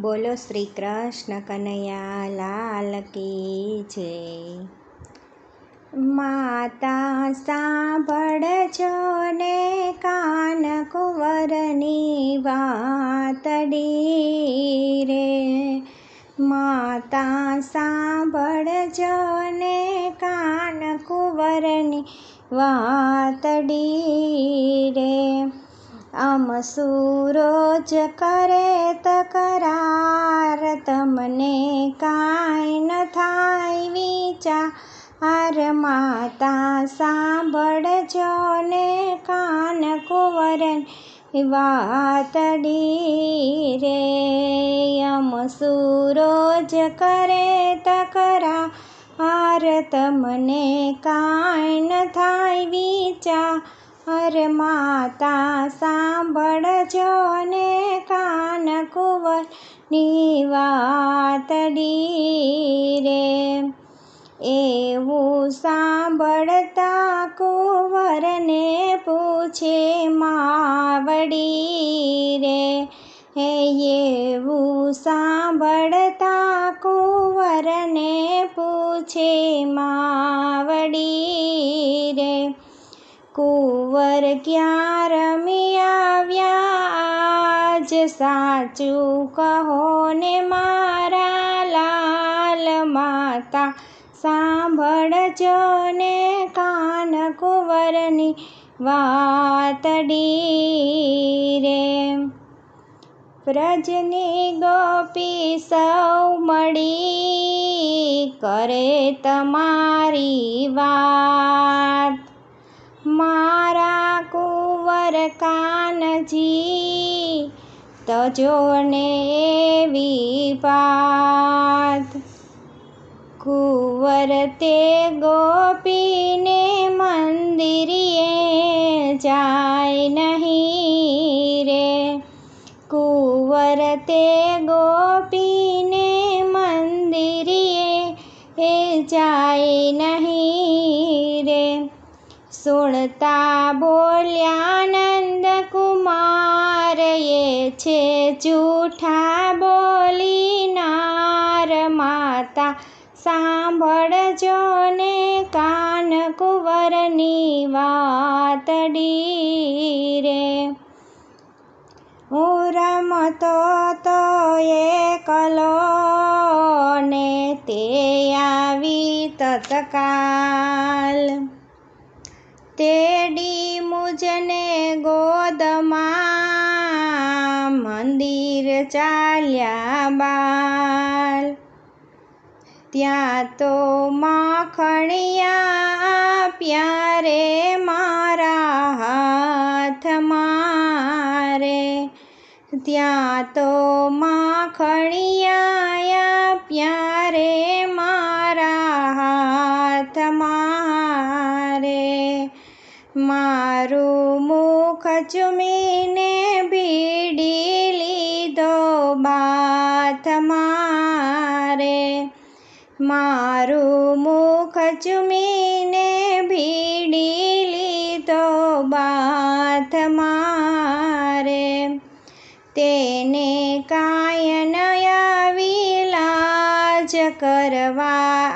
બોલો શ્રી કૃષ્ણ કનૈયા, લાલ કી જય. માતા સાંભળજો ને કાન કુંવરની વાતડી રે. માતા સાંભળજો ને કાન કુંવરની વાતડી રે. આમ સૂરોજ કરે તકરાર તમને કાંઈ ન થાય વિચાર. માતા સાંભળજો ને કાન કુંવરન વાતડી રે. અમસુરોજ સૂરોજ કરે તકરાર તમને કાંઈ ન થાય વિચાર. હર માતા, સાંભળજો ને કાન કુંવરની વાતડી રે. એવું સાંભળતા કુંવરને પૂછે માવડી રે. હે, એવું સાંભળતા કુંવરને પૂછે માવડી રે. કુંવર ક્યાં રમી આવ્યા આજ સાચું કહો ને મારા લાલ માતા, સાંભળજો ને કાન કુંવરની વાતડી રે. વ્રજની ગોપી સૌ મળી કરે તમારી વાત. કાનજી તજો ને એવી વાત કુંવર તે ગોપીને મંદિરીએ જાય નહીં રે. કુંવર તે ગોપીને મંદિરીએ એ જાય નહીં રે. સુણતા બોલ્યા કુમાર એ છે જૂઠા બોલીનાર માતા. સાંભળજો ને કાન કુંવરની વાતડી રે હું રમતો તો એકલો ને તે આવી તત્કાલ. તેડી મુજને ગોદમાં મંદિર ચાલ્યા બાલ ત્યાં તો માખણિયા પ્યારે મારા હાથ મારે. ત્યાં તો માખણિયા પ્યારે મારા મારું મુખ ચૂમીને ભીડી લીધો, બાથ મારે. મારું મુખ ચૂમીને ભીડી લીધો, બાથ મારે. તેને કાય નયા લાજ કરવા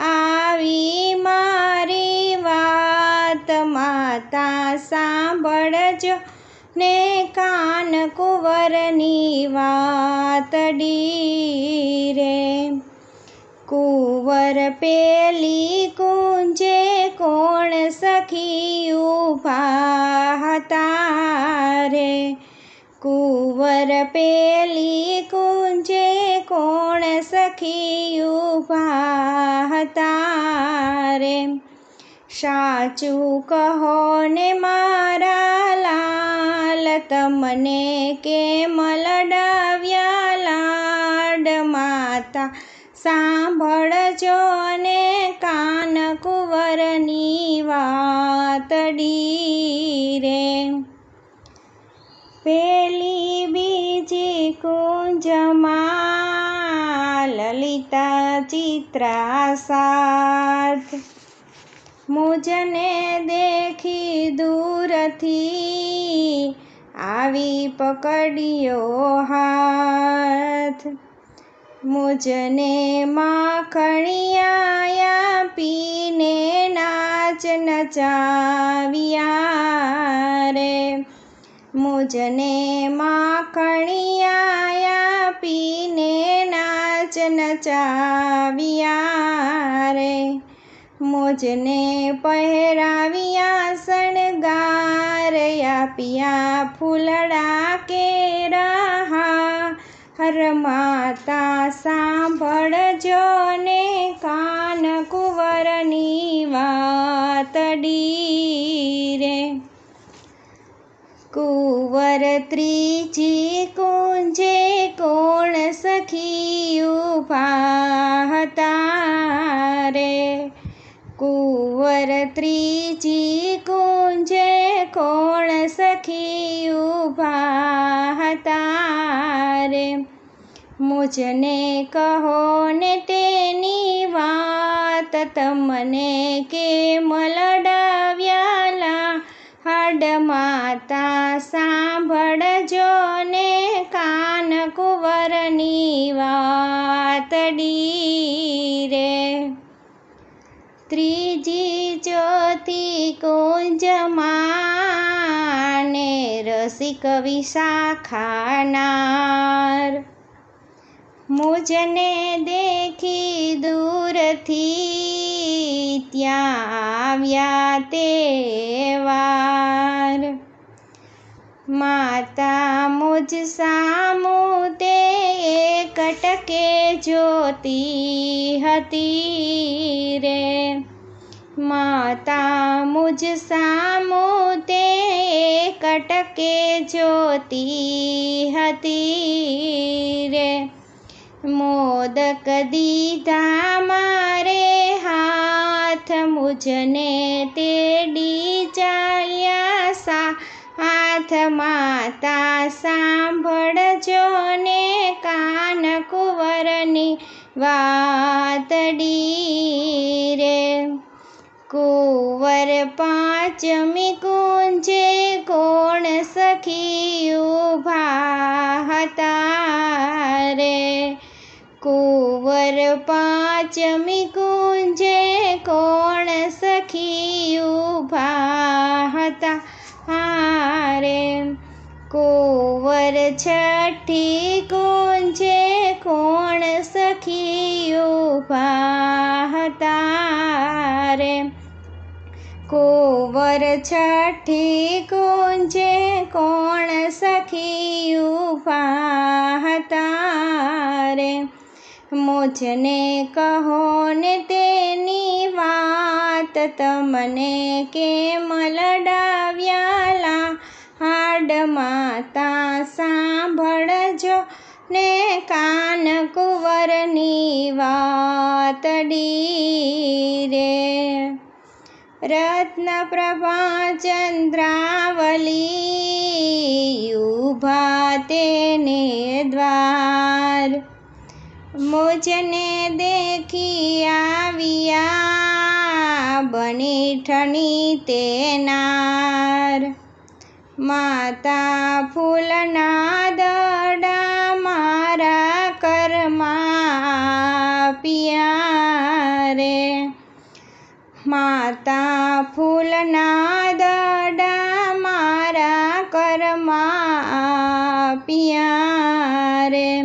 કુંવરની વાતડી રે કુંવર પેલી કુંજે કોણ સખી ઊભા હતા રે કુંવર પેલી કુંજે કોણ સખી ઊભા હતા રે સાચું કહો ને મારા લાલ તમને કેમ લડાવ્યા લાડ માતા? સાંભળજો ને કાન કુંવરની વાતડી રે. પેલી બીજી કુંજમાં લલિતા ચિત્રા સાથ. મુજને દેખી દૂરથી આવી પકડ્યો હાથ. મુજને માખણિયા પીને નાચ નચાવ્યા રે. મુજને માખણિયા પીને નાચ નચાવ્યા રે. મુજને શણગાર આપ્યા ફૂલડા કે રહા? હર માતા સાંભળજો ને કાન કુંવરની વાતડી રે. કુંવર ત્રીજી કુંજે કોણ સખી ઊભા હતા રે? કુંવર કોણ સખી ઊભા હતા રે મુજને કહો ને તેની વાત તમને કેમ લડાવ્યાલા હડ માતા સાંભળજો ને કાન કુંવરની વાતડી રે ત્રીજી ચોથી કુંજમાં રસિક વિશાખાનાર. મુજને દેખી દૂરથી ત્યાં આવ્યા તે વાર. માતા મુજ સામુ તે કટકે જોતી હતી રે. માતા મુજ સામું કટકે જોતી હતી રે. મોદક દીધા મારે હાથ મુજને તેડી ચાલ્યા સા. હાથ માતા સાંભળજો ને કાન કુંવરની વાતડી રે. કુંવર પાંચમી કુંજે સખી ઊભા હતા રે. કુંવર પાંચમી કુંજે કોણ સખી ઊભા હતા? હારે કુંવર છઠ્ઠી કુંજે કોણ સખી ઊભા હતા રે? કુંવર છઠ્ઠી કુંજે કોણ સખી હતા રે? મુજને કહો ને તેની વાત, તમને કેમ લડાવ્યાલા? હાડ માતા સાંભળજો ને કાન કુંવરની વાતડી રે. રત્નપ્રભા ચંદ્રાવલી ઊભા તેને દ્વાર મુજને દેખી આવ્યા બની ઠણી તેનાર માતા ફૂલના માતા ફૂલના દડા મારા કરમાં પિયા રે.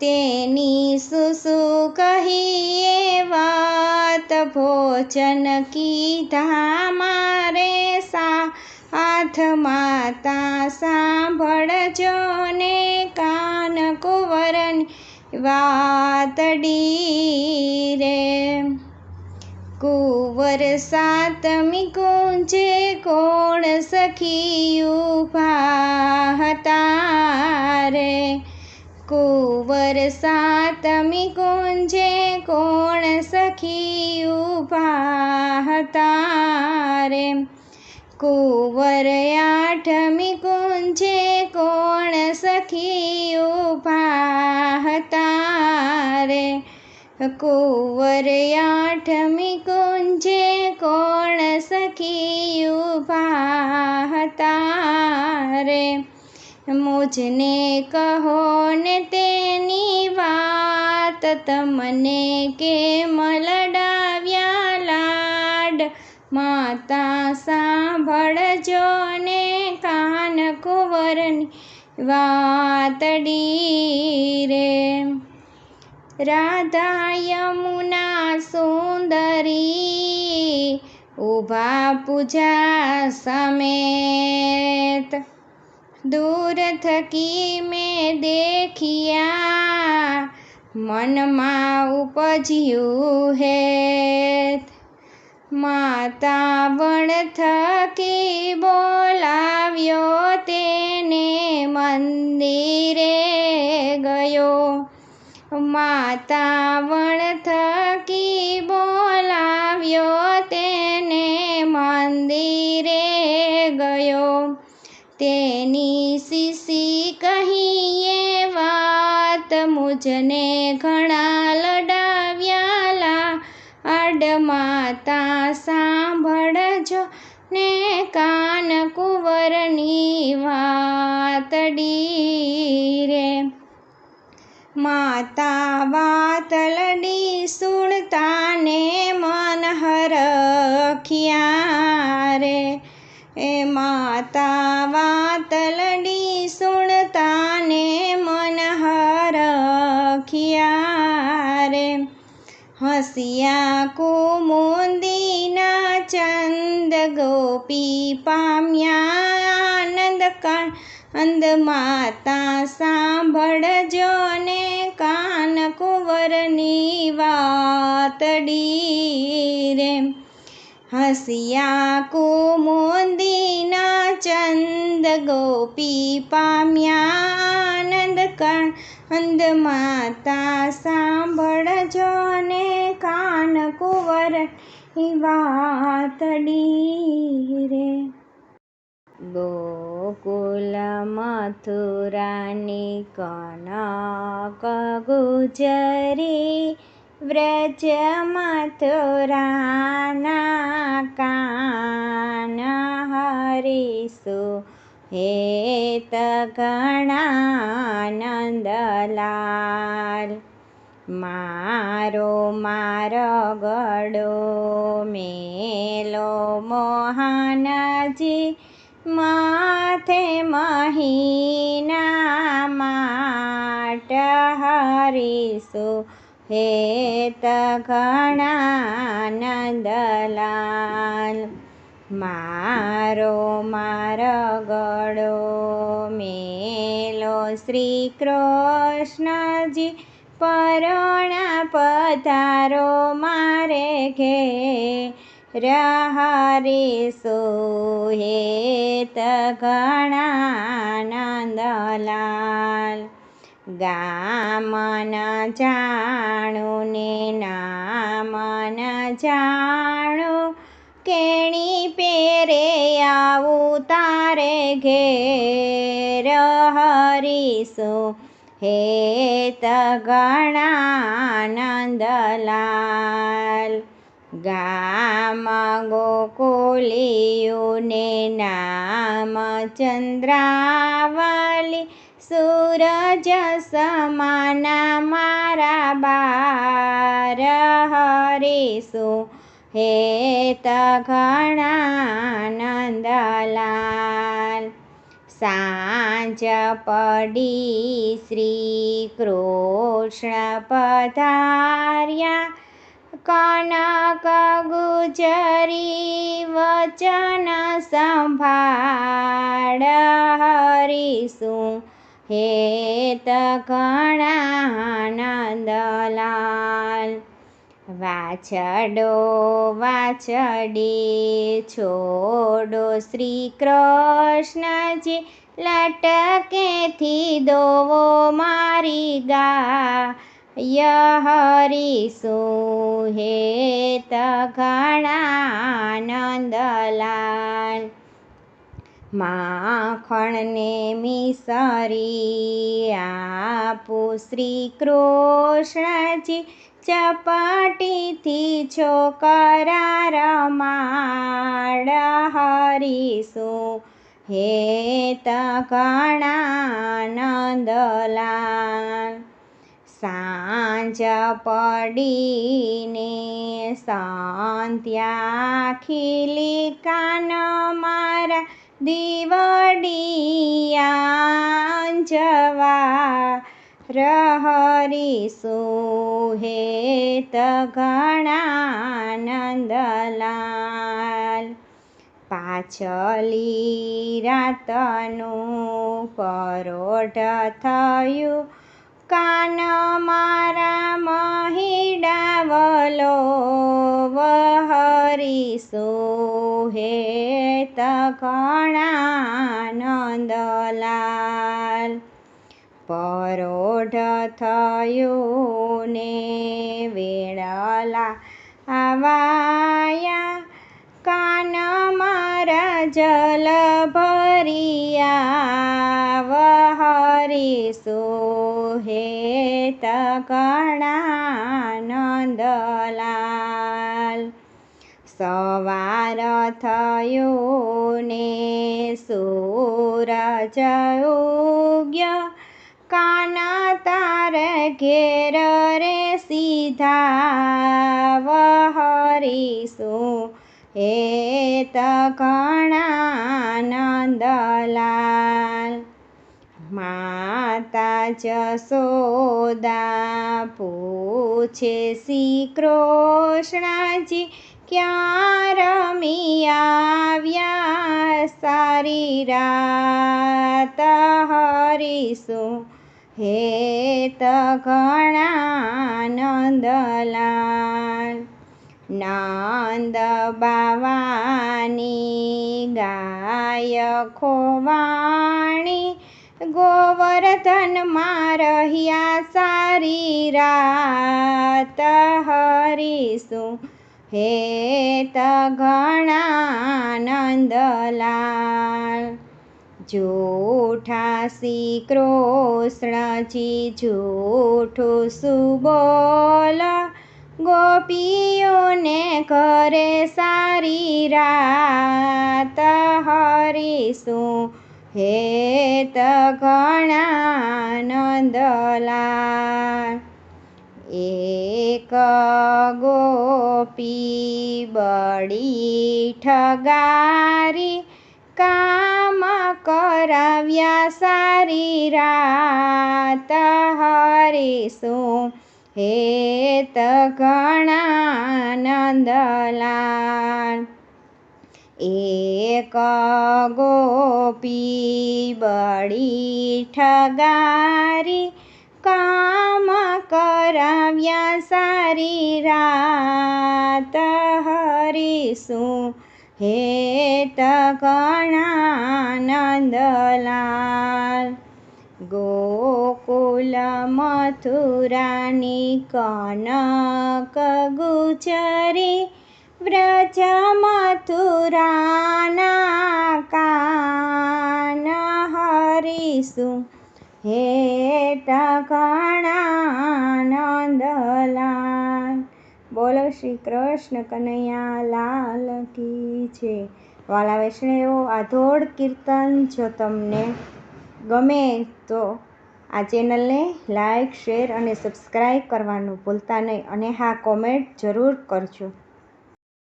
તેની સુસુ કહીએ વાત, ભોજન કીધા મારે સા. હાથ માતા સાંભળજો ને કાન કુંવરની વાતડી રે. કુંવર સાતમી કુંજે કોણ સખીયું હતા રે? કુંવર સાતમી કુંજે કોણ સખીયું હતા રે? કુંવર આઠમી કુંજે કોણ સખીયું કુંવર આઠમી કુંજે કોણ સખી હતા રે મુજને કહો ને તેની વાત, તમને કેમ લડાવ્યા લાડ? માતા સાંભળજો ને કાન કુંવરની વાતડી રે રાધા યમુના સુંદરી ઊભા પૂજા સમેત. દૂર થકી મેં દેખ્યા, મનમાં ઉપજ્યું હેત. માતા વણ થકી બોલાવ્યો તેને, મંદિરે ગયો. માતા વણ થકી બોલાવ્યો તેને મંદિરે ગયો. તેની સીસી કહીએ વાત મુજને ઘણા લડાવ્યાલા. અડ માતા સાંભળજો ને કાન કુંવરની વાતડી રે માતા વાતલડી સુણતાને મન હરખ્યા રે. એ માતા વાતલડી સુણતાને મન હરખ્યા રે. હસિયા કુમુંદીના ચંદ ગોપી પામ્યા આનંદ કાંદ માતા સાંભળજો ને કાન કુંવરની વાતડી રે. હસિયા કુમુંદીના ચંદ ગોપી પામ્યા આનંદ કાંદ માતા સાંભળજો ને કાન કુંવર વાતડી રે. ગોકુલ મથુરાની કનક ગુજરી વ્રજ મથુરાના કાન હરીસુ હેત ઘણાનંદલાલ મારો મારો ગડો મહીના માટ હે હેત ઘણાનંદલાલ મારો મારો ગળો મેલો શ્રી કૃષ્ણજી પરોણા પધારો મારે ઘે રહરીસો હેત ઘણાનંદલાલ ગામન જાણું ને નામન જાણું કેણી પેરે આવું તારે ઘેર હરીસો હેત ગણાનંદલાલ ગામ ગોકુલિયુને નામ ચંદ્રાવલી, સૂરજ સમાના મારા બાર હે હેત ઘણાનંદલાલ. સાંજ પડી શ્રી કૃષ્ણ પધાર્યા કનક ગુજરી વચન સંભાળ હરીશું હેત ઘણાનંદલાલ વાછડો વાછડી છોડો શ્રી કૃષ્ણજી લટકેથી દોવો મારી ગા યહરીશું હેત ઘણાનંદલાલ. માખણને મિસરી આપું શ્રી કૃષ્ણજી ચપાટીથી છોકરા રમાડ. હરીશું હે ઘણાનંદલાલ. સાંજ પડીને સંધ્યા ખીલી કાન મારા દીવડિયા જવા રહરી સુહે ઘણા નંદલાલ પાછલી રાતનું પરોઢ થયું કાન મારા મહિડાવલો વહરી હેત ઘણા નંદલાલ પરોઢ થયું ને વેળલા આવાયા કાન મારા જલ ભરિયા, વહરીશું સોહે ઘણા નંદલાલ સવાર થયો ને સૂરજ ઉગ્ય, કાન તાર ઘેર રે સીધા, વહરીશું ઘણા નંદલાલ માતા જસોદા પૂછે શ્રી કૃષ્ણજી ક્યાં રમી આવ્યા સારી રાત હરીશું? હે ઘણા નંદલાલ નંદ બાવાની ગાય ખોવાણી ગોવર્ધનમાં રહ્યા સારી રાત હરીશું હેત ઘણા નંદલાલ જૂઠા શ્રી કૃષ્ણજી જૂઠું સુબોલ ગોપીઓને ઘરે સારી રાત હરીશું. હેત ઘણા નંદલાલ એક ગોપી બળી ઠગારી કામ કરાવ્યા સારી રાત હરીશું. હેત ઘણા નંદલાલ એક ગોપી બળી ઠગારી, કામ કરાવ્યા સારી રાત હરીશું. હેત ઘણા નંદલાલ ગોકુલ મથુરાની કનક ગુચરી, વ્રજ મથુરાના કાન હરીશું. હે ઘણા નંદલાલ બોલો શ્રી કૃષ્ણ કનૈયા લાલ કી છે વાલા વૈષ્ણવો, આ ધોળ કીર્તન જો તમને ગમે તો આ ચેનલને લાઇક શેર અને સબસ્ક્રાઈબ કરવાનું ભૂલતા નહીં અને હા કોમેન્ટ જરૂર કરજો.